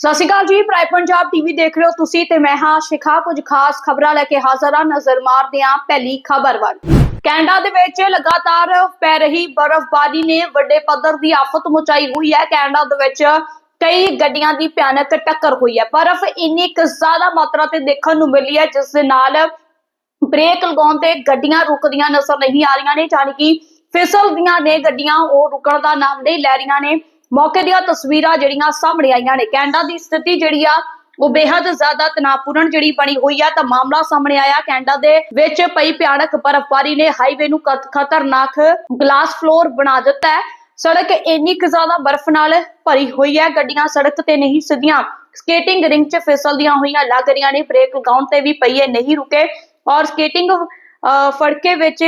ਸਤਿ ਸ਼੍ਰੀ ਅਕਾਲ ਜੀ, prime Punjab TV ਦੇਖ ਰਹੇ ਹੋ ਤੁਸੀਂ ਤੇ ਮੈਂ ਹਾਂ ਸ਼ਿਖਾ। ਕੁਝ ਖਾਸ ਖਬਰਾਂ ਲੈ ਕੇ ਹਾਜ਼ਰ ਹਾਂ, ਨਜ਼ਰ ਮਾਰਦੇ ਹਾਂ ਪਹਿਲੀ ਖਬਰ ਵੱਲ। ਕੈਨੇਡਾ ਦੇ ਵਿੱਚ ਲਗਾਤਾਰ ਪੈ ਰਹੀ ਬਰਫ਼ਬਾਰੀ ਨੇ ਵੱਡੇ ਪੱਧਰ ਦੀ ਆਫਤ ਮਚਾਈ ਹੋਈ ਹੈ। ਕੈਨੇਡਾ ਦੇ ਵਿੱਚ ਕਈ ਗੱਡੀਆਂ ਦੀ ਭਿਆਨਕ ਟੱਕਰ ਹੋਈ ਹੈ। ਬਰਫ਼ ਇੰਨੀ ਕੁ ਜ਼ਿਆਦਾ ਮਾਤਰਾ ਤੇ ਦੇਖਣ ਨੂੰ ਮਿਲੀ ਹੈ, ਜਿਸ ਦੇ ਨਾਲ ਬ੍ਰੇਕ ਲਗਾਉਣ ਤੇ ਗੱਡੀਆਂ ਰੁਕਦੀਆਂ ਨਜ਼ਰ ਨਹੀਂ ਆ ਰਹੀਆਂ ਨੇ, ਜਾਣੀ ਕਿ ਫਿਸਲਦੀਆਂ ਨੇ ਗੱਡੀਆਂ। ਉਹ ਰੁਕਣ ਦਾ ਨਾਮ ਨਹੀਂ ਲੈ ਰਹੀਆਂ ਨੇ। ਮੌਕੇ ਦੀਆਂ ਤਸਵੀਰਾਂ ਜਿਹੜੀਆਂ ਸਾਹਮਣੇ ਆਈਆਂ ਨੇ। ਕੈਨੇਡਾ ਦੀ ਸਥਿਤੀ ਜਿਹੜੀ ਆ ਉਹ ਬੇहद ਜ਼ਿਆਦਾ ਤਣਾਅਪੂਰਨ ਜਿਹੜੀ ਬਣੀ ਹੋਈ ਆ। ਤਾਂ ਮਾਮਲਾ ਸਾਹਮਣੇ ਆਇਆ। ਕੈਨੇਡਾ ਦੇ ਵਿੱਚ ਪਈ ਭਿਆਨਕ ਬਰਫ਼ਬਾਰੀ ਨੇ ਹਾਈਵੇ ਨੂੰ ਖਤਰਨਾਕ ਗਲਾਸ ਫਲੋਰ ਬਣਾ ਦਿੱਤਾ ਹੈ। ਸੜਕ ਇੰਨੀ ਕੁ ਜ਼ਿਆਦਾ ਬਰਫ਼ ਨਾਲ ਭਰੀ ਹੋਈ ਹੈ। ਗੱਡੀਆਂ ਸੜਕ ਤੇ ਨਹੀਂ ਸਿੱਧੀਆਂ। ਸਕੇਟਿੰਗ ਰਿੰਗ 'ਚ ਫਿਸਲਦੀਆਂ ਹੋਈਆਂ ਲੱਗ ਰਹੀਆਂ ਨੇ। ਬ੍ਰੇਕ ਲਗਾਉਣ ਤੇ ਵੀ ਪਈਏ ਨਹੀਂ ਰੁਕੇ। ਔਰ ਸਕੇਟਿੰਗ ਅਹ, ਫੜਕੇ ਵਿੱਚ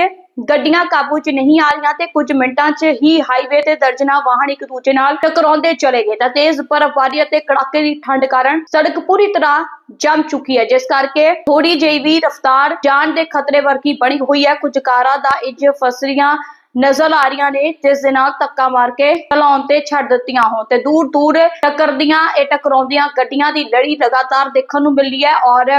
ਗੱਡੀਆਂ ਕਾਬੂ 'ਚ ਨਹੀਂ ਆ ਰਹੀਆਂ ਤੇ ਕੁਝ ਮਿੰਟਾਂ 'ਚ ਹੀ ਹਾਈਵੇ ਤੇ ਦਰਜਨਾ ਵਾਹਨ ਇੱਕ ਦੂਜੇ ਨਾਲ ਟਕਰਾਉਂਦੇ ਚਲੇ ਗਏ। ਤਾਂ ਤੇਜ਼ ਬਰਫ਼ਬਾਰੀ ਅਤੇ ਕੜਾਕੇ ਦੀ ਠੰਡ ਕਾਰਨ ਸੜਕ ਪੂਰੀ ਤਰ੍ਹਾਂ ਜੰਮ ਚੁੱਕੀ ਹੈ। ਜਿਸ ਕਰਕੇ ਥੋੜੀ ਜਿਹੀ ਵੀ ਰਫ਼ਤਾਰ ਜਾਣ ਦੇ ਖਤਰੇ ਵਰਗੀ ਬਣੀ ਹੋਈ ਹੈ। ਕੁਝ ਕਾਰਾਂ ਦਾ ਇੰਜ ਫਸਰੀਆਂ ਨਜ਼ਰ ਆ ਰਹੀਆਂ ਨੇ, ਜਿਸ ਦੇ ਨਾਲ ਧੱਕਾ ਮਾਰ ਕੇ ਚਲਾਉਣ ਤੇ ਛੱਡ ਦਿੱਤੀਆਂ ਹੋਣ। ਤੇ ਦੂਰ ਦੂਰ ਟੱਕਰਦੀਆਂ ਇਹ ਟਕਰਾਉਂਦੀਆਂ ਗੱਡੀਆਂ ਦੀ ਲੜੀ ਲਗਾਤਾਰ ਦੇਖਣ ਨੂੰ ਮਿਲੀ ਹੈ ਔਰ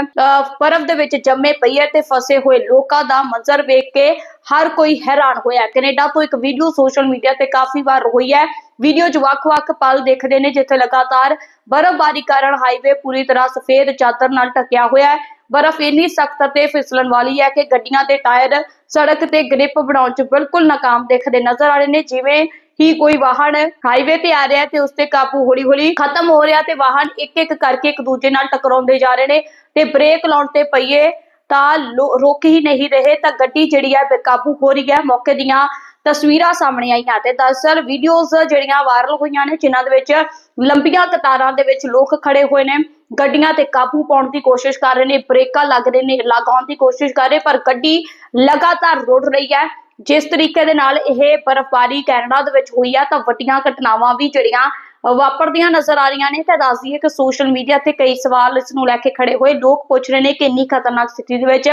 ਬਰਫ਼ ਦੇ ਵਿੱਚ ਜੰਮੇ ਪਈ ਹੈ ਤੇ ਫਸੇ ਹੋਏ ਲੋਕਾਂ ਦਾ ਮੰਜ਼ਰ ਵੇਖ ਕੇ ਹਰ ਕੋਈ ਹੈਰਾਨ ਹੋਇਆ। ਕੈਨੇਡਾ ਤੋਂ ਇੱਕ ਵੀਡੀਓ ਸੋਸ਼ਲ ਮੀਡੀਆ ਤੇ ਕਾਫੀ ਵਾਰ ਹੋਈ ਹੈ। ਵੀਡੀਓ 'ਚ ਵੱਖ-ਵੱਖ ਪਲ ਦੇਖਦੇ ਨੇ, ਜਿੱਥੇ ਲਗਾਤਾਰ ਬਰਫ਼ਬਾਰੀ ਕਾਰਨ ਹਾਈਵੇ ਪੂਰੀ ਤਰ੍ਹਾਂ ਸਫੇਦ ਚਾਦਰ ਨਾਲ ਢਕਿਆ ਹੋਇਆ ਹੈ। ਬਰਫ਼ ਇੰਨੀ ਸਖਤ ਅਤੇ ਫਿਸਲਣ ਵਾਲੀ ਹੈ ਕਿ ਗੱਡੀਆਂ ਦੇ ਟਾਇਰ ਸੜਕ ਤੇ ਗ੍ਰਿਪ ਬਣਾਉਣ 'ਚ ਬਿਲਕੁਲ ਨਾਕਾਮ ਦਿਖਦੇ ਨਜ਼ਰ ਆ ਰਹੇ ਨੇ। ਜਿਵੇਂ ਹੀ ਕੋਈ ਵਾਹਨ ਹਾਈਵੇ ਤੇ ਆ ਰਿਹਾ ਤੇ ਉਸ ਤੇ ਕਾਬੂ ਹੌਲੀ-ਹੌਲੀ ਖਤਮ ਹੋ ਰਿਹਾ ਤੇ ਵਾਹਨ ਇੱਕ-ਇੱਕ ਕਰਕੇ ਇੱਕ ਦੂਜੇ ਨਾਲ ਟਕਰਾਉਂਦੇ ਜਾ ਰਹੇ ਨੇ ਤੇ ਬ੍ਰੇਕ ਲਾਉਣ ਤੇ ਪਈਏ ਤਾਂ ਲੋ- ਰੁਕ ਹੀ ਨਹੀਂ ਰਹੇ ਤਾਂ ਗੱਡੀ ਜਿਹੜੀ ਹੈ ਬੇਕਾਬੂ ਹੋ ਰਹੀ ਹੈ। ਮੌਕੇ ਦੀਆਂ ਤਸਵੀਰਾਂ ਸਾਹਮਣੇ ਆਈਆਂ ਤੇ ਦਰਅਸਲ ਵੀਡੀਓਜ਼ ਜਿਹੜੀਆਂ ਵਾਇਰਲ ਹੋਈਆਂ ਨੇ, ਜਿਨ੍ਹਾਂ ਦੇ ਵਿੱਚ ਲੰਬੀਆਂ ਕਤਾਰਾਂ ਦੇ ਵਿੱਚ ਲੋਕ ਖੜੇ ਹੋਏ ਨੇ। ਗੱਡੀਆਂ ਤੇ ਕਾਬੂ ਪਾਉਣ ਦੀ ਕੋਸ਼ਿਸ਼ ਕਰ ਰਹੇ ਨੇ, ਬ੍ਰੇਕਾਂ ਲੱਗ ਰਹੇ ਨੇ, ਲਗਾਉਣ ਦੀ ਕੋਸ਼ਿਸ਼ ਕਰ ਰਹੇ ਪਰ ਗੱਡੀ ਲਗਾਤਾਰ ਰੁੜ ਰਹੀ ਹੈ। ਜਿਸ ਤਰੀਕੇ ਦੇ ਨਾਲ ਇਹ ਬਰਫ਼ਬਾਰੀ ਕੈਨੇਡਾ ਦੇ ਵਿੱਚ ਹੋਈ ਆ, ਤਾਂ ਵੱਡੀਆਂ ਘਟਨਾਵਾਂ ਵੀ ਜਿਹੜੀਆਂ ਵਾਪਰਦੀਆਂ ਨਜ਼ਰ ਆ ਰਹੀਆਂ ਨੇ। ਤਾਂ ਦੱਸ ਦਈਏ ਕਿ ਸੋਸ਼ਲ ਮੀਡੀਆ ਤੇ ਕਈ ਸਵਾਲ ਇਸ ਨੂੰ ਲੈ ਕੇ ਖੜੇ ਹੋਏ ਲੋਕ ਪੁੱਛ ਰਹੇ ਨੇ ਕਿ ਇੰਨੀ ਖਤਰਨਾਕ ਸਥਿਤੀ ਦੇ ਵਿੱਚ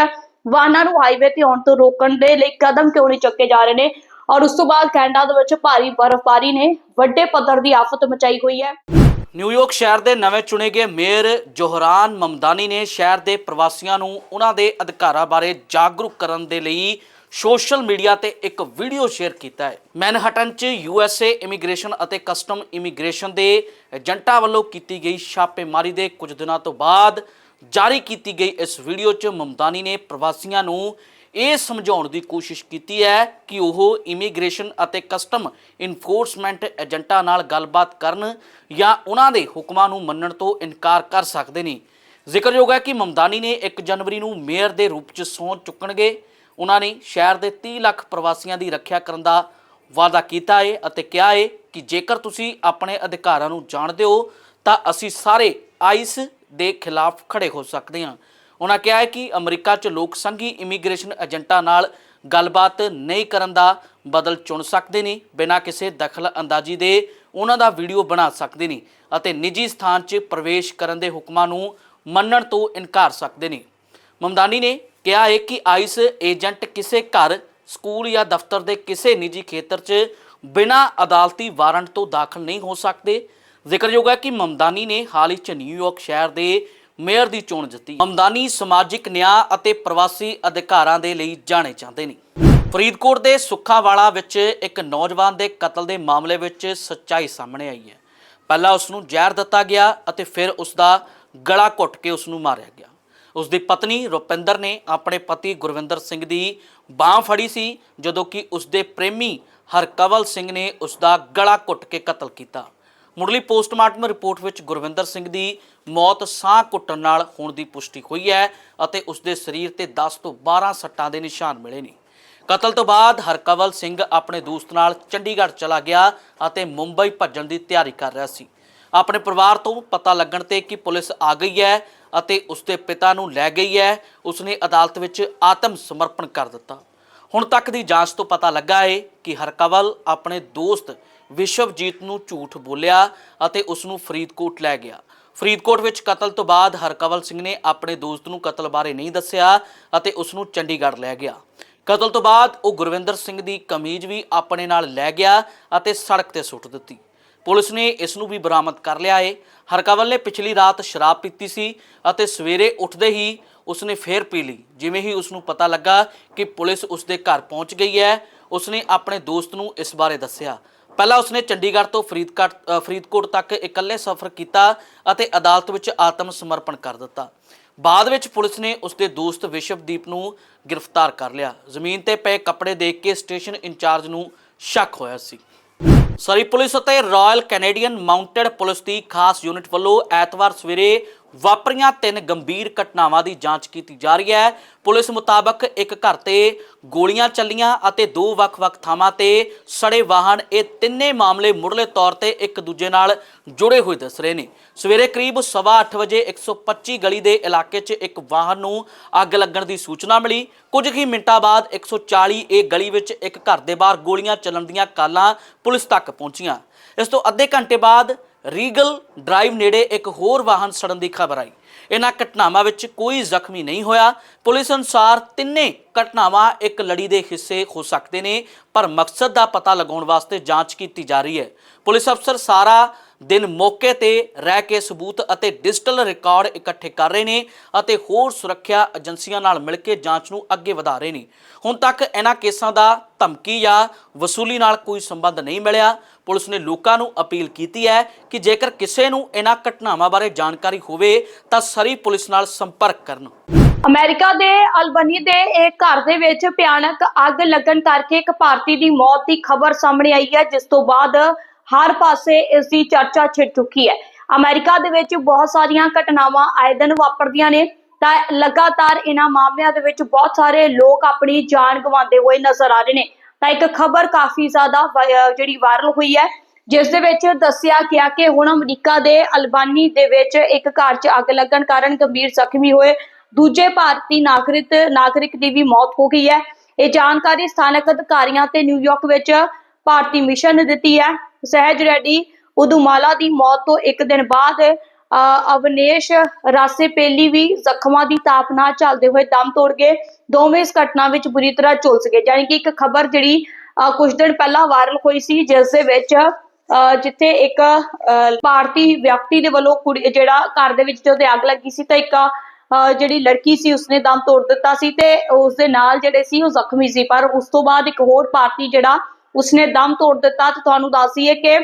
ਵਾਹਨਾਂ ਨੂੰ ਹਾਈਵੇ ਤੇ ਆਉਣ ਤੋਂ ਰੋਕਣ ਦੇ ਲਈ ਕਦਮ ਕਿਉਂ ਨਹੀਂ ਚੁੱਕੇ ਜਾ ਰਹੇ ਨੇ? ਔਰ ਉਸ ਤੋਂ ਬਾਅਦ ਕੈਨੇਡਾ ਦੇ ਵਿੱਚ ਭਾਰੀ ਬਰਫ਼ਬਾਰੀ ਨੇ ਵੱਡੇ ਪੱਧਰ ਦੀ ਆਫਤ ਮਚਾਈ ਹੋਈ ਹੈ। ਨਿਊਯਾਰਕ ਸ਼ਹਿਰ ਦੇ ਨਵੇਂ ਚੁਣੇ ਗਏ ਮੇਅਰ ਜੋਹਰਾਨ ਮਮਦਾਨੀ ਨੇ ਸ਼ਹਿਰ ਦੇ ਪ੍ਰਵਾਸੀਆਂ ਨੂੰ ਉਹਨਾਂ ਦੇ ਅਧਿਕਾਰਾਂ ਬਾਰੇ ਜਾਗਰੂਕ ਕਰਨ ਦੇ ਲਈ ਸੋਸ਼ਲ ਮੀਡੀਆ ਤੇ ਇੱਕ ਵੀਡੀਓ ਸ਼ੇਅਰ ਕੀਤਾ ਹੈ। ਮੈਨਹਟਨ 'ਚ ਯੂਐਸਏ ਇਮੀਗ੍ਰੇਸ਼ਨ ਅਤੇ ਕਸਟਮ ਇਮੀਗ੍ਰੇਸ਼ਨ ਦੇ ਏਜੰਟਾਂ ਵੱਲੋਂ ਕੀਤੀ ਗਈ ਛਾਪੇਮਾਰੀ ਦੇ ਕੁਝ ਦਿਨਾਂ ਤੋਂ ਬਾਅਦ ਜਾਰੀ ਕੀਤੀ ਗਈ ਇਸ ਵੀਡੀਓ 'ਚ ਮਮਦਾਨੀ ਨੇ ਪ੍ਰਵਾਸੀਆਂ ਨੂੰ ਇਹ ਸਮਝਾਉਣ ਦੀ ਕੋਸ਼ਿਸ਼ ਕੀਤੀ ਹੈ ਕਿ ਉਹ ਇਮੀਗ੍ਰੇਸ਼ਨ ਅਤੇ ਕਸਟਮ ਇਨਫੋਰਸਮੈਂਟ ਏਜੰਟਾਂ ਨਾਲ ਗੱਲਬਾਤ ਕਰਨ ਜਾਂ ਉਹਨਾਂ ਦੇ ਹੁਕਮਾਂ ਨੂੰ ਮੰਨਣ ਤੋਂ ਇਨਕਾਰ ਕਰ ਸਕਦੇ ਨੇ। ਜ਼ਿਕਰਯੋਗ ਹੈ ਕਿ ਮਮਦਾਨੀ ਨੇ 1 ਜਨਵਰੀ ਨੂੰ ਮੇਅਰ ਦੇ ਰੂਪ 'ਚ ਸਹੁੰ ਚੁੱਕਣਗੇ। ਉਹਨਾਂ ਨੇ ਸ਼ਹਿਰ ਦੇ 30 ਲੱਖ ਪ੍ਰਵਾਸੀਆਂ ਦੀ ਰੱਖਿਆ ਕਰਨ ਦਾ ਵਾਅਦਾ ਕੀਤਾ ਹੈ ਅਤੇ ਕਿਹਾ ਹੈ ਕਿ ਜੇਕਰ ਤੁਸੀਂ ਆਪਣੇ ਅਧਿਕਾਰਾਂ ਨੂੰ ਜਾਣਦੇ ਹੋ ਤਾਂ ਅਸੀਂ ਸਾਰੇ ਆਈਸ ਦੇ ਖਿਲਾਫ ਖੜੇ ਹੋ ਸਕਦੇ ਹਾਂ। ਉਹਨਾਂ ਕਿਹਾ ਹੈ ਕਿ ਅਮਰੀਕਾ 'ਚ ਲੋਕ ਸੰਘੀ ਇਮੀਗ੍ਰੇਸ਼ਨ ਏਜੰਟਾਂ ਨਾਲ ਗੱਲਬਾਤ ਨਹੀਂ ਕਰਨ ਦਾ ਬਦਲ ਚੁਣ ਸਕਦੇ ਨੇ, ਬਿਨਾਂ ਕਿਸੇ ਦਖਲ ਅੰਦਾਜ਼ੀ ਦੇ ਉਹਨਾਂ ਦਾ ਵੀਡੀਓ ਬਣਾ ਸਕਦੇ ਨੇ ਅਤੇ ਨਿੱਜੀ ਸਥਾਨ 'ਚ ਪ੍ਰਵੇਸ਼ ਕਰਨ ਦੇ ਹੁਕਮਾਂ ਨੂੰ ਮੰਨਣ ਤੋਂ ਇਨਕਾਰ ਸਕਦੇ ਨੇ। ਮਮਦਾਨੀ ਨੇ ਕਿਹਾ ਹੈ ਕਿ ਆਈਸ ਏਜੰਟ ਕਿਸੇ ਘਰ, ਸਕੂਲ ਜਾਂ ਦਫ਼ਤਰ ਦੇ ਕਿਸੇ ਨਿੱਜੀ ਖੇਤਰ 'ਚ ਬਿਨਾਂ ਅਦਾਲਤੀ ਵਾਰੰਟ ਤੋਂ ਦਾਖਲ ਨਹੀਂ ਹੋ ਸਕਦੇ। ਜ਼ਿਕਰਯੋਗ ਹੈ ਕਿ ਮਮਦਾਨੀ ਨੇ ਹਾਲ ਹੀ 'ਚ ਨਿਊਯਾਰਕ ਸ਼ਹਿਰ ਦੇ ਮੇਅਰ ਦੀ ਚੋਣ ਜਿੱਤੀ। ਮਮਦਾਨੀ ਸਮਾਜਿਕ ਨਿਆਂ ਅਤੇ ਪ੍ਰਵਾਸੀ ਅਧਿਕਾਰਾਂ ਦੇ ਲਈ ਜਾਣੇ ਜਾਂਦੇ ਨੇ। ਫਰੀਦਕੋਟ ਦੇ ਸੁੱਖਾਵਾਲਾ ਵਿੱਚ ਇੱਕ ਨੌਜਵਾਨ ਦੇ ਕਤਲ ਦੇ ਮਾਮਲੇ ਵਿੱਚ ਸੱਚਾਈ ਸਾਹਮਣੇ ਆਈ ਹੈ। ਪਹਿਲਾਂ ਉਸ ਨੂੰ ਜ਼ਹਿਰ ਦਿੱਤਾ ਗਿਆ ਅਤੇ ਫਿਰ ਉਸ ਦਾ ਗਲਾ ਘੁੱਟ ਕੇ ਉਸ ਨੂੰ ਮਾਰਿਆ ਗਿਆ। ਉਸ ਦੀ ਪਤਨੀ ਰੁਪਿੰਦਰ ਨੇ ਆਪਣੇ ਪਤੀ ਗੁਰਵਿੰਦਰ ਸਿੰਘ ਦੀ ਬਾਹ ਫੜੀ ਸੀ, ਜਦੋਂ ਕਿ ਉਸ ਦੇ ਪ੍ਰੇਮੀ ਹਰਕਵਲ ਸਿੰਘ ਨੇ ਉਸ ਦਾ ਗਲਾ ਘੁੱਟ ਕੇ ਕਤਲ ਕੀਤਾ। ਮੁੱਢਲੀ ਪੋਸਟਮਾਰਟਮ ਰਿਪੋਰਟ ਵਿੱਚ ਗੁਰਵਿੰਦਰ ਸਿੰਘ ਦੀ ਮੌਤ ਸਾਹ ਘੁੱਟਣ ਨਾਲ ਹੋਣ ਦੀ ਪੁਸ਼ਟੀ ਹੋਈ ਹੈ ਅਤੇ ਉਸ ਦੇ ਸਰੀਰ ਤੇ 10 ਤੋਂ 12 ਸੱਟਾਂ ਦੇ ਨਿਸ਼ਾਨ ਮਿਲੇ ਨੇ। ਕਤਲ ਤੋਂ ਬਾਅਦ ਹਰਕਵਲ ਸਿੰਘ ਆਪਣੇ ਦੋਸਤ ਨਾਲ ਚੰਡੀਗੜ੍ਹ ਚਲਾ ਗਿਆ ਅਤੇ ਮੁੰਬਈ ਭੱਜਣ ਦੀ ਤਿਆਰੀ ਕਰ ਰਿਹਾ ਸੀ। ਆਪਣੇ ਪਰਿਵਾਰ ਤੋਂ ਪਤਾ ਲੱਗਣ ਤੇ ਕਿ ਪੁਲਿਸ ਆ ਗਈ ਹੈ ਅਤੇ ਉਸ ਦੇ ਪਿਤਾ ਨੂੰ ਲੈ ਗਈ ਹੈ, ਉਸਨੇ ਅਦਾਲਤ ਵਿੱਚ ਆਤਮ ਸਮਰਪਣ ਕਰ ਦਿੱਤਾ। ਹੁਣ ਤੱਕ ਦੀ ਜਾਂਚ ਤੋਂ ਪਤਾ ਲੱਗਾ ਹੈ ਕਿ ਹਰਕਵਲ ਆਪਣੇ ਦੋਸਤ ਵਿਸ਼ਵਜੀਤ ਨੂੰ ਝੂਠ ਬੋਲਿਆ ਅਤੇ ਉਸ ਨੂੰ ਫਰੀਦਕੋਟ ਲੈ ਗਿਆ। ਫਰੀਦਕੋਟ ਵਿੱਚ ਕਤਲ ਤੋਂ ਬਾਅਦ ਹਰਕਵਲ ਸਿੰਘ ਨੇ ਆਪਣੇ ਦੋਸਤ ਨੂੰ ਕਤਲ ਬਾਰੇ ਨਹੀਂ ਦੱਸਿਆ ਅਤੇ ਉਸ ਨੂੰ ਚੰਡੀਗੜ੍ਹ ਲੈ ਗਿਆ। ਕਤਲ ਤੋਂ ਬਾਅਦ ਉਹ ਗੁਰਵਿੰਦਰ ਸਿੰਘ ਦੀ ਕਮੀਜ਼ ਵੀ ਆਪਣੇ ਨਾਲ ਲੈ ਗਿਆ ਅਤੇ ਸੜਕ ਤੇ ਸੁੱਟ ਦਿੱਤੀ। ਪੁਲਿਸ ਨੇ ਇਸ ਨੂੰ ਵੀ ਬਰਾਮਦ ਕਰ ਲਿਆ ਏ। ਹਰਕਵਲ ਨੇ ਪਿਛਲੀ ਰਾਤ ਸ਼ਰਾਬ ਪੀਤੀ ਸੀ ਅਤੇ ਸਵੇਰੇ ਉੱਠਦੇ ਹੀ ਉਸਨੇ ਫੇਰ ਪੀ ਲਈ, ਜਿਵੇਂ ਹੀ ਉਸ ਨੂੰ ਪਤਾ ਲੱਗਾ ਕਿ ਪੁਲਿਸ ਉਸ ਦੇ ਘਰ ਪਹੁੰਚ ਗਈ ਹੈ। ਉਸਨੇ ਆਪਣੇ ਦੋਸਤ ਨੂੰ ਇਸ ਬਾਰੇ ਦੱਸਿਆ ਪਹਿਲਾਂ ਉਸਨੇ ਚੰਡੀਗੜ੍ਹ ਤੋਂ ਫਰੀਦਕੋਟ ਫਰੀਦਕੋਟ ਤੱਕ ਇਕੱਲੇ ਸਫ਼ਰ ਕੀਤਾ ਅਤੇ ਅਦਾਲਤ ਵਿੱਚ ਆਤਮ ਸਮਰਪਣ ਕਰ ਦਿੱਤਾ। ਬਾਅਦ ਵਿੱਚ ਪੁਲਿਸ ਨੇ ਉਸਦੇ ਦੋਸਤ ਵਿਸ਼ਵਦੀਪ ਨੂੰ ਗ੍ਰਿਫਤਾਰ ਕਰ ਲਿਆ। ਜ਼ਮੀਨ ਤੇ ਪਏ ਕੱਪੜੇ ਦੇਖ ਕੇ ਸਟੇਸ਼ਨ ਇੰਚਾਰਜ ਨੂੰ ਸ਼ੱਕ ਹੋਇਆ ਸੀ। ਸਰੀ ਪੁਲਿਸ ਅਤੇ ਰਾਇਲ ਕੈਨੇਡੀਅਨ ਮਾਊਂਟਡ ਪੁਲਿਸ ਦੀ ਖਾਸ ਯੂਨਿਟ ਵੱਲੋਂ ਐਤਵਾਰ ਸਵੇਰੇ ਵਾਪਰੀਆਂ ਤਿੰਨ ਗੰਭੀਰ ਘਟਨਾਵਾਂ ਦੀ ਜਾਂਚ ਕੀਤੀ ਜਾ ਰਹੀ ਹੈ। ਪੁਲਿਸ ਮੁਤਾਬਕ ਇੱਕ ਘਰ ਤੇ ਗੋਲੀਆਂ ਚੱਲੀਆਂ ਅਤੇ ਦੋ ਵੱਖ-ਵੱਖ ਥਾਵਾਂ ਤੇ ਸੜੇ ਵਾਹਨ, ਇਹ ਤਿੰਨੇ ਮਾਮਲੇ ਮੁੱਢਲੇ ਤੌਰ ਤੇ ਇੱਕ ਦੂਜੇ ਨਾਲ ਜੁੜੇ ਹੋਏ ਦੱਸ ਰਹੇ ਨੇ। ਸਵੇਰੇ ਕਰੀਬ 8:30 ਵਜੇ 125 ਗਲੀ ਦੇ ਇਲਾਕੇ 'ਚ ਇੱਕ ਵਾਹਨ ਨੂੰ ਅੱਗ ਲੱਗਣ ਦੀ ਸੂਚਨਾ ਮਿਲੀ। ਕੁਝ ਹੀ ਮਿੰਟਾਂ ਬਾਅਦ 140 ਇਹ ਗਲੀ ਵਿੱਚ ਇੱਕ ਘਰ ਦੇ ਬਾਹਰ ਗੋਲੀਆਂ ਚੱਲਣ ਦੀਆਂ ਕਾਲਾਂ ਪੁਲਿਸ ਤੱਕ ਪਹੁੰਚੀਆਂ। ਇਸ ਤੋਂ ਅੱਧੇ ਘੰਟੇ ਬਾਅਦ ਰੀਗਲ ਡਰਾਈਵ ਨੇੜੇ ਇੱਕ ਹੋਰ ਵਾਹਨ ਸੜਨ ਦੀ ਖਬਰ ਆਈ। ਇਹਨਾਂ ਘਟਨਾਵਾਂ ਵਿੱਚ ਕੋਈ ਜ਼ਖਮੀ ਨਹੀਂ ਹੋਇਆ। ਪੁਲਿਸ ਅਨੁਸਾਰ ਤਿੰਨੇ ਘਟਨਾਵਾਂ ਇੱਕ ਲੜੀ ਦੇ ਹਿੱਸੇ ਹੋ ਸਕਦੇ ਨੇ, ਪਰ ਮਕਸਦ ਦਾ ਪਤਾ ਲਗਾਉਣ ਵਾਸਤੇ ਜਾਂਚ ਕੀਤੀ ਜਾ ਰਹੀ ਹੈ। ਪੁਲਿਸ ਅਫਸਰ ਸਾਰਾ ਦਿਨ ਮੌਕੇ ਤੇ ਰਹਿ ਕੇ ਸਬੂਤ ਅਤੇ ਡਿਜੀਟਲ ਰਿਕਾਰਡ ਇਕੱਠੇ ਕਰ ਰਹੇ ਨੇ ਅਤੇ ਹੋਰ ਸੁਰੱਖਿਆ ਏਜੰਸੀਆਂ ਨਾਲ ਮਿਲ ਕੇ ਜਾਂਚ ਨੂੰ ਅੱਗੇ ਵਧਾ ਰਹੇ ਨੇ। ਹੁਣ ਤੱਕ ਇਹਨਾਂ ਕੇਸਾਂ ਦਾ ਧਮਕੀ ਜਾਂ ਵਸੂਲੀ ਨਾਲ ਕੋਈ ਸੰਬੰਧ ਨਹੀਂ ਮਿਲਿਆ। ਪੁਲਿਸ ਨੇ ਲੋਕਾਂ ਨੂੰ ਅਪੀਲ ਕੀਤੀ ਹੈ ਕਿ ਜੇਕਰ ਕਿਸੇ ਨੂੰ ਇਹਨਾਂ ਘਟਨਾਵਾਂ ਬਾਰੇ ਜਾਣਕਾਰੀ ਹੋਵੇ, ਤਾਂ ਸਰੀ ਪੁਲਿਸ ਨਾਲ ਸੰਪਰਕ ਕਰਨ। ਅਮਰੀਕਾ ਦੇ ਅਲਬਨੀ ਦੇ ਇੱਕ ਘਰ ਦੇ ਵਿੱਚ ਭਿਆਨਕ ਅੱਗ ਲੱਗਣ ਕਰਕੇ ਇੱਕ ਭਾਰਤੀ ਦੀ ਮੌਤ ਦੀ ਖਬਰ ਸਾਹਮਣੇ ਆਈ ਹੈ, ਜਿਸ ਤੋਂ ਬਾਅਦ ਹਰ ਪਾਸੇ ਇਸ ਦੀ ਚਰਚਾ ਛਿੜ ਚੁੱਕੀ ਹੈ। ਅਮਰੀਕਾ ਦੇ ਵਿੱਚ ਬਹੁਤ ਸਾਰੀਆਂ ਘਟਨਾਵਾਂ ਆਏ ਦਿਨ ਵਾਪਰਦੀਆਂ ਨੇ, ਤਾਂ ਲਗਾਤਾਰ ਇਹਨਾਂ ਮਾਮਲਿਆਂ ਦੇ ਵਿੱਚ ਬਹੁਤ ਸਾਰੇ ਲੋਕ ਆਪਣੀ ਜਾਨ ਗਵਾਉਂਦੇ ਹੋਏ ਨਜ਼ਰ ਆ ਰਹੇ ਨੇ। ਤਾਂ ਇੱਕ ਖਬਰ ਕਾਫੀ ਜ਼ਿਆਦਾ ਜਿਹੜੀ ਵਾਇਰਲ ਹੋਈ ਹੈ, ਜਿਸ ਦੇ ਵਿੱਚ ਦੱਸਿਆ ਗਿਆ ਕਿ ਹੁਣ ਅਮਰੀਕਾ ਦੇ ਅਲਬਾਨੀ ਦੇ ਵਿੱਚ ਇੱਕ ਘਰ 'ਚ ਅੱਗ ਲੱਗਣ ਕਾਰਨ ਗੰਭੀਰ ਜ਼ਖਮੀ ਹੋਏ ਦੂਜੇ ਭਾਰਤੀ ਨਾਗਰਿਕ ਨਾਗਰਿਕ ਦੀ ਵੀ ਮੌਤ ਹੋ ਗਈ ਹੈ। ਇਹ ਜਾਣਕਾਰੀ ਸਥਾਨਕ ਅਧਿਕਾਰੀਆਂ ਤੇ ਨਿਊਯਾਰਕ ਵਿੱਚ ਭਾਰਤੀ ਮਿਸ਼ਨ ਨੇ ਦਿੱਤੀ ਹੈ। ਸਹਿਜ ਰੈਡੀ ਉਦੂਮਾਲਾ ਦੀ ਮੌਤ ਤੋਂ ਇੱਕ ਦਿਨ ਬਾਅਦ ਅਵਨੇਸ਼ ਰਾਸੇਪੇਲੀ ਵੀ ਜ਼ਖਮਾਂ ਦੀ ਤਾਪ ਨਾਲ ਚੱਲਦੇ ਹੋਏ ਦਮ ਤੋੜ ਗਏ। ਦੋਵੇਂ ਇਸ ਘਟਨਾ ਵਿੱਚ ਬੁਰੀ ਤਰ੍ਹਾਂ ਝੁਲਸ ਗਏ। ਯਾਨੀ ਕਿ ਇੱਕ ਖਬਰ ਜਿਹੜੀ ਕੁਝ ਦਿਨ ਪਹਿਲਾਂ ਵਾਇਰਲ ਹੋਈ ਸੀ, ਜਿਸ ਦੇ ਵਿੱਚ ਜਿੱਥੇ ਇੱਕ ਭਾਰਤੀ ਵਿਅਕਤੀ ਦੇ ਵੱਲੋਂ ਕੁੜੀ, ਜਿਹੜਾ ਘਰ ਦੇ ਵਿੱਚ ਜਦੋਂ ਅੱਗ ਲੱਗੀ ਸੀ ਤਾਂ ਇੱਕ ਅਹ ਜਿਹੜੀ ਲੜਕੀ ਸੀ, ਉਸਨੇ ਦਮ ਤੋੜ ਦਿੱਤਾ ਸੀ ਤੇ ਉਸ ਦੇ ਨਾਲ ਜਿਹੜੇ ਸੀ ਉਹ ਜ਼ਖਮੀ ਸੀ। ਪਰ ਉਸ ਤੋਂ ਬਾਅਦ ਇੱਕ ਹੋਰ ਭਾਰਤੀ ਜਿਹੜਾ, ਉਸਨੇ ਦਮ ਤੋੜ ਦਿੱਤਾ। ਤੇ ਤੁਹਾਨੂੰ ਦੱਸ ਦਈਏ ਕਿ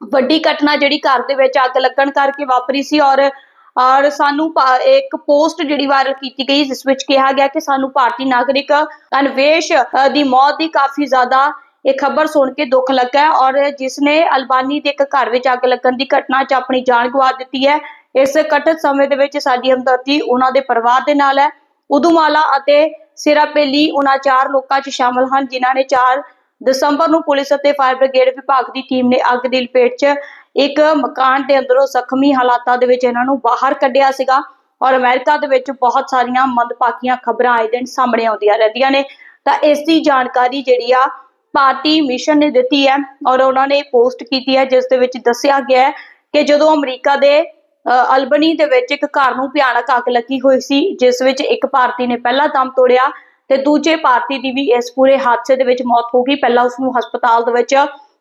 ਵੱਡੀ ਘਟਨਾ ਜਿਹੜੀ ਘਰ ਦੇ ਵਿੱਚ ਅੱਗ ਲੱਗਣ ਕਰਕੇ ਵਾਪਰੀ ਸੀ ਔਰ ਔਰ ਸਾਨੂੰ ਇੱਕ ਪੋਸਟ ਜਿਹੜੀ ਵਾਇਰਲ ਕੀਤੀ ਗਈ, ਜਿਸ ਵਿੱਚ ਕਿਹਾ ਗਿਆ ਕਿ ਸਾਨੂੰ ਭਾਰਤੀ ਨਾਗਰਿਕ ਅਨਵੇਸ਼ ਦੀ ਮੌਤ ਦੀ ਕਾਫੀ ਜ਼ਿਆਦਾ ਇਹ ਖਬਰ ਸੁਣ ਕੇ ਦੁੱਖ ਲੱਗਾ ਹੈ ਔਰ ਜਿਸ ਨੇ ਅਲਬਾਨੀ ਦੇ ਇੱਕ ਘਰ ਵਿੱਚ ਅੱਗ ਲੱਗਣ ਦੀ ਘਟਨਾ 'ਚ ਆਪਣੀ ਜਾਨ ਗਵਾ ਦਿੱਤੀ ਹੈ, ਇਸ ਕਠਿਨ ਸਮੇਂ ਦੇ ਵਿੱਚ ਸਾਡੀ ਹਮਦਰਦੀ ਉਹਨਾਂ ਦੇ ਪਰਿਵਾਰ ਦੇ ਨਾਲ ਹੈ। ਉਦੂਮਾਲਾ ਅਤੇ ਸਿਰਾਪੇਲੀ ਉਹਨਾਂ ਚਾਰ ਲੋਕਾਂ 'ਚ ਸ਼ਾਮਲ ਹਨ, ਜਿਨ੍ਹਾਂ ਨੇ ਚਾਰ ਦਸੰਬਰ ਨੂੰ ਪੁਲਿਸ ਅਤੇ ਫਾਇਰ ਬ੍ਰਿਗੇਡ ਵਿਭਾਗ ਦੀ ਟੀਮ ਨੇ ਅੱਗ ਦੀ ਲਪੇਟ 'ਚ ਇੱਕ ਮਕਾਨ ਦੇ ਅੰਦਰੋਂ ਜ਼ਖਮੀ ਹਾਲਾਤਾਂ ਦੇ ਵਿੱਚ ਇਹਨਾਂ ਨੂੰ ਬਾਹਰ ਕੱਢਿਆ ਸੀਗਾ ਔਰ ਅਮਰੀਕਾ ਦੇ ਵਿੱਚ ਬਹੁਤ ਸਾਰੀਆਂ ਮੰਦਭਾਗੀਆਂ ਖਬਰਾਂ ਆਏ ਦਿਨ ਸਾਹਮਣੇ ਆਉਂਦੀਆਂ ਰਹਿੰਦੀਆਂ ਨੇ। ਤਾਂ ਇਸ ਦੀ ਜਾਣਕਾਰੀ ਜਿਹੜੀ ਆ ਭਾਰਤੀ ਮਿਸ਼ਨ ਨੇ ਦਿੱਤੀ ਹੈ ਔਰ ਉਹਨਾਂ ਨੇ ਪੋਸਟ ਕੀਤੀ ਹੈ ਜਿਸ ਦੇ ਵਿੱਚ ਦੱਸਿਆ ਗਿਆ ਹੈ ਕਿ ਜਦੋਂ ਅਮਰੀਕਾ ਦੇ ਅ, ਅਲਬਨੀ ਦੇ ਵਿੱਚ ਇੱਕ ਘਰ ਨੂੰ ਭਿਆਨਕ ਅੱਗ ਲੱਗੀ ਹੋਈ ਸੀ ਜਿਸ ਵਿੱਚ ਇੱਕ ਭਾਰਤੀ ਨੇ ਪਹਿਲਾ ਦਮ ਤੋੜਿਆ ਤੇ ਦੂਜੇ ਭਾਰਤੀ ਦੀ ਵੀ ਇਸ ਪੂਰੇ ਹਾਦਸੇ ਦੇ ਵਿੱਚ ਮੌਤ ਹੋ ਗਈ। ਪਹਿਲਾਂ ਉਸ ਨੂੰ ਹਸਪਤਾਲ ਦੇ ਵਿੱਚ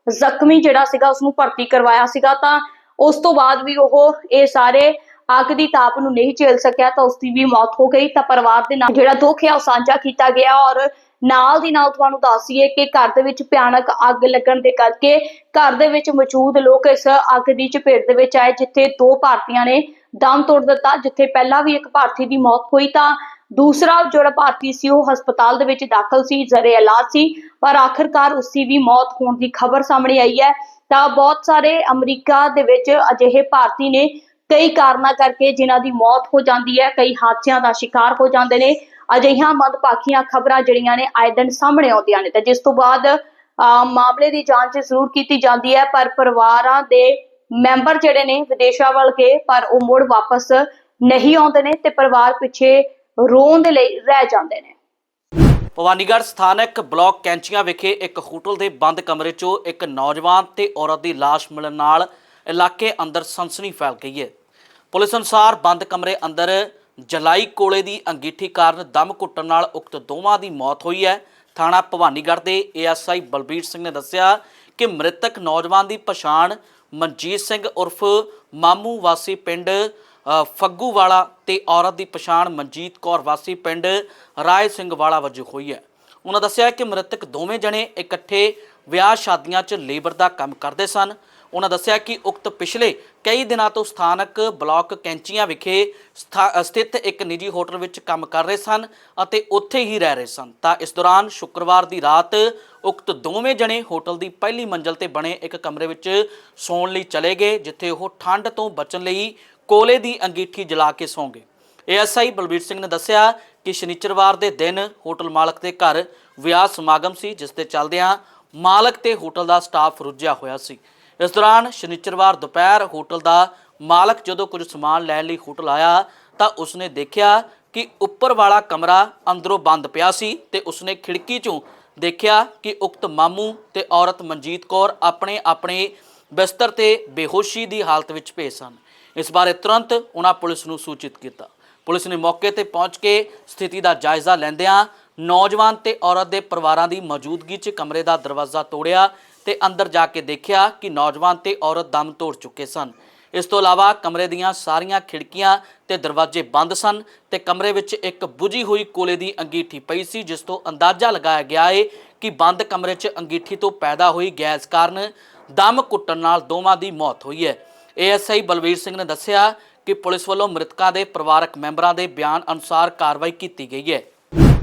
ਜ਼ਖਮੀ ਜਿਹੜਾ ਸੀਗਾ ਉਸ ਨੂੰ ਭਰਤੀ ਕਰਵਾਇਆ ਸੀਗਾ ਤਾਂ ਉਸ ਤੋਂ ਬਾਅਦ ਵੀ ਉਹ ਇਹ ਸਾਰੇ ਅੱਗ ਦੀ ਤਾਪ ਨੂੰ ਨਹੀਂ ਝੇਲ ਸਕਿਆ ਤਾਂ ਉਸ ਦੀ ਵੀ ਮੌਤ ਹੋ ਗਈ। ਤਾਂ ਪਰਿਵਾਰ ਦੇ ਨਾਲ ਜਿਹੜਾ ਦੁੱਖ ਹੈ ਉਹ ਸਾਂਝਾ ਕੀਤਾ ਗਿਆ ਔਰ ਨਾਲ ਦੀ ਨਾਲ ਤੁਹਾਨੂੰ ਦੱਸੀਏ ਕਿ ਘਰ ਦੇ ਵਿੱਚ ਭਿਆਨਕ ਅੱਗ ਲੱਗਣ ਦੇ ਕਰਕੇ ਘਰ ਦੇ ਵਿੱਚ ਮੌਜੂਦ ਲੋਕ ਇਸ ਅੱਗ ਦੀ ਚਪੇਟ ਦੇ ਵਿੱਚ ਆਏ, ਜਿੱਥੇ ਦੋ ਭਾਰਤੀਆਂ ਨੇ ਦਮ ਤੋੜ ਦਿੱਤਾ, ਜਿੱਥੇ ਪਹਿਲਾਂ ਵੀ ਇੱਕ ਭਾਰਤੀ ਦੀ ਮੌਤ ਹੋਈ ਤਾਂ ਦੂਸਰਾ ਜਿਹੜਾ ਭਾਰਤੀ ਸੀ ਉਹ ਹਸਪਤਾਲ ਦੇ ਵਿੱਚ ਦਾਖਲ ਸੀ ਜ਼ਰੇ ਇਲਾਜ ਸੀ ਪਰ ਆਖਿਰਕਾਰ ਉਸ ਦੀ ਵੀ ਮੌਤ ਹੋਣ ਦੀ ਖਬਰ ਸਾਹਮਣੇ ਆਈ ਹੈ। ਤਾਂ ਬਹੁਤ ਸਾਰੇ ਅਮਰੀਕਾ ਦੇ ਵਿੱਚ ਅਜਿਹੇ ਭਾਰਤੀ ਨੇ ਕਈ ਕਾਰਨਾਂ ਕਰਕੇ ਜਿਨ੍ਹਾਂ ਦੀ ਮੌਤ ਹੋ ਜਾਂਦੀ ਹੈ ਕਈ ਹਾਦਸਿਆਂ ਦਾ ਸ਼ਿਕਾਰ ਹੋ ਜਾਂਦੇ ਨੇ। ਅਜਿਹੀਆਂ ਮੰਦਭਾਗੀਆਂ ਖਬਰਾਂ ਜਿਹੜੀਆਂ ਨੇ ਆਏ ਦਿਨ ਸਾਹਮਣੇ ਆਉਂਦੀਆਂ ਨੇ। ਤੇ ਜਿਸ ਤੋਂ ਬਾਅਦ ਅਹ, ਮਾਮਲੇ ਦੀ ਜਾਂਚ ਜ਼ਰੂਰ ਕੀਤੀ ਜਾਂਦੀ ਹੈ ਪਰ ਪਰਿਵਾਰਾਂ ਦੇ ਮੈਂਬਰ ਜਿਹੜੇ ਨੇ ਵਿਦੇਸ਼ਾਂ ਵੱਲ ਗਏ ਪਰ ਉਹ ਮੁੜ ਵਾਪਸ ਨਹੀਂ ਆਉਂਦੇ ਨੇ ਤੇ ਪਰਿਵਾਰ ਪਿੱਛੇ ਰੋਣ ਦੇ ਲਈ ਰਹਿ ਜਾਂਦੇ ਨੇ। ਭਵਾਨੀਗੜ੍ਹ ਸਥਾਨਕ ਬਲਾਕ ਕੈਂਚੀਆਂ ਵਿਖੇ ਇੱਕ ਹੋਟਲ ਦੇ ਬੰਦ ਕਮਰੇ 'ਚੋਂ ਇੱਕ ਨੌਜਵਾਨ ਤੇ ਔਰਤ ਦੀ ਲਾਸ਼ ਮਿਲਣ ਨਾਲ ਇਲਾਕੇ ਅੰਦਰ ਸਨਸਨੀ ਫੈਲ ਗਈ ਹੈ। ਪੁਲਿਸ ਅਨੁਸਾਰ ਬੰਦ ਕਮਰੇ ਅੰਦਰ ਜਲਾਈ ਕੋਲੇ ਦੀ ਅੰਗੀਠੀ ਕਾਰਨ ਦਮ ਘੁੱਟਣ ਨਾਲ ਉਕਤ ਦੋਵਾਂ ਦੀ ਮੌਤ ਹੋਈ ਹੈ। ਥਾਣਾ ਭਵਾਨੀਗੜ੍ਹ ਦੇ ਏਐਸਆਈ ਬਲਬੀਰ ਸਿੰਘ ਨੇ ਦੱਸਿਆ ਕਿ ਮ੍ਰਿਤਕ ਨੌਜਵਾਨ ਦੀ ਪਛਾਣ ਮਨਜੀਤ ਸਿੰਘ ਉਰਫ ਮਾਮੂ ਵਾਸੀ ਪਿੰਡ ਫੱਗੂ ਵਾਲਾ ਤੇ ਔਰਤ ਦੀ ਪਛਾਣ ਮਨਜੀਤ ਕੌਰ ਵਾਸੀ ਪਿੰਡ ਰਾਏ ਸਿੰਘ ਵਾਲਾ ਵਜੋਂ ਹੋਈ ਹੈ। ਉਹਨਾਂ ਦੱਸਿਆ ਕਿ ਮ੍ਰਿਤਕ ਦੋਵੇਂ ਜਣੇ ਇਕੱਠੇ ਵਿਆਹ ਸ਼ਾਦੀਆਂ 'ਚ ਲੇਬਰ ਦਾ ਕੰਮ ਕਰਦੇ ਸਨ। ਉਹਨਾਂ ਦੱਸਿਆ ਕਿ ਉਕਤ ਪਿਛਲੇ ਕਈ ਦਿਨਾਂ ਤੋਂ ਸਥਾਨਕ ਬਲਾਕ ਕੈਂਚੀਆਂ ਵਿਖੇ ਸਥਾ- ਸਥਿਤ ਇੱਕ ਨਿੱਜੀ ਹੋਟਲ ਵਿੱਚ ਕੰਮ ਕਰ ਰਹੇ ਸਨ ਅਤੇ ਉੱਥੇ ਹੀ ਰਹਿ ਰਹੇ ਸਨ। ਤਾਂ ਇਸ ਦੌਰਾਨ ਸ਼ੁੱਕਰਵਾਰ ਦੀ ਰਾਤ ਉਕਤ ਦੋਵੇਂ ਜਣੇ ਹੋਟਲ ਦੀ ਪਹਿਲੀ ਮੰਜ਼ਲ ਤੇ ਬਣੇ ਇੱਕ ਕਮਰੇ ਵਿੱਚ ਸੌਣ ਲਈ ਚਲੇ ਗਏ, ਜਿੱਥੇ ਉਹ ਠੰਡ ਤੋਂ ਬਚਣ ਲਈ ਕੋਲੇ ਦੀ ਅੰਗੀਠੀ ਜਲਾ ਕੇ ਸੌਂ ਗਏ ਏਐਸਆਈ ਬਲਬੀਰ ਸਿੰਘ ਨੇ ਦੱਸਿਆ ਕਿ ਸ਼ਨੀਚਰਵਾਰ ਦੇ ਦਿਨ ਹੋਟਲ ਮਾਲਕ ਦੇ ਘਰ ਵਿਆਹ ਸਮਾਗਮ ਸੀ, ਜਿਸ ਦੇ ਚੱਲਦਿਆਂ ਮਾਲਕ ਤੇ ਹੋਟਲ ਦਾ ਸਟਾਫ ਰੁੱਝਿਆ ਹੋਇਆ ਸੀ। ਇਸ ਦੌਰਾਨ ਸ਼ਨੀਚਰਵਾਰ ਦੁਪਹਿਰ ਹੋਟਲ ਦਾ ਮਾਲਕ ਜਦੋਂ ਕੁਝ ਸਮਾਨ ਲੈਣ ਲਈ ਹੋਟਲ ਆਇਆ, ਤਾਂ ਉਸਨੇ ਦੇਖਿਆ ਕਿ ਉੱਪਰ ਵਾਲਾ ਕਮਰਾ ਅੰਦਰੋਂ ਬੰਦ ਪਿਆ ਸੀ ਤੇ ਉਸਨੇ ਖਿੜਕੀ ਚੋਂ ਦੇਖਿਆ ਕਿ ਉਕਤ ਮਾਮੂ ਤੇ ਔਰਤ ਮਨਜੀਤ ਕੌਰ ਆਪਣੇ ਆਪਣੇ ਬਿਸਤਰ ਤੇ ਬੇਹੋਸ਼ੀ ਦੀ ਹਾਲਤ ਵਿੱਚ ਪਏ ਸਨ। ਇਸ ਬਾਰੇ ਤੁਰੰਤ ਉਹਨਾਂ ਪੁਲਿਸ ਨੂੰ ਸੂਚਿਤ ਕੀਤਾ। ਪੁਲਿਸ ਨੇ ਮੌਕੇ ਤੇ ਪਹੁੰਚ ਕੇ ਸਥਿਤੀ ਦਾ ਜਾਇਜ਼ਾ ਲੈਂਦਿਆਂ ਨੌਜਵਾਨ ਤੇ ਔਰਤ ਦੇ ਪਰਿਵਾਰਾਂ ਦੀ ਮੌਜੂਦਗੀ 'ਚ ਕਮਰੇ ਦਾ ਦਰਵਾਜ਼ਾ ਤੋੜਿਆ ਤੇ ਅੰਦਰ ਜਾ ਕੇ ਦੇਖਿਆ ਕਿ ਨੌਜਵਾਨ ਤੇ ਔਰਤ ਦਮ ਤੋੜ ਚੁੱਕੇ ਸਨ। ਇਸ ਤੋਂ ਇਲਾਵਾ ਕਮਰੇ ਦੀਆਂ ਸਾਰੀਆਂ ਖਿੜਕੀਆਂ ਤੇ ਦਰਵਾਜ਼ੇ ਬੰਦ ਸਨ ਤੇ ਕਮਰੇ ਵਿੱਚ ਇੱਕ ਬੁਝੀ ਹੋਈ ਕੋਲੇ ਦੀ ਅੰਗੀਠੀ ਪਈ ਸੀ, ਜਿਸ ਤੋਂ ਅੰਦਾਜ਼ਾ ਲਗਾਇਆ ਗਿਆ ਏ ਕਿ ਬੰਦ ਕਮਰੇ 'ਚ ਅੰਗੀਠੀ ਤੋਂ ਪੈਦਾ ਹੋਈ ਗੈਸ ਕਾਰਨ ਦਮ ਕੁੱਟਣ ਨਾਲ ਦੋਵਾਂ ਦੀ ਮੌਤ ਹੋਈ ਹੈ। ਏਐਸਆਈ ਬਲਵੀਰ ਸਿੰਘ ਨੇ ਦੱਸਿਆ ਕਿ ਪੁਲਿਸ ਵੱਲੋਂ ਮ੍ਰਿਤਕਾਂ ਦੇ ਪਰਿਵਾਰਕ ਮੈਂਬਰਾਂ ਦੇ ਬਿਆਨ ਅਨੁਸਾਰ ਕਾਰਵਾਈ ਕੀਤੀ ਗਈ ਹੈ।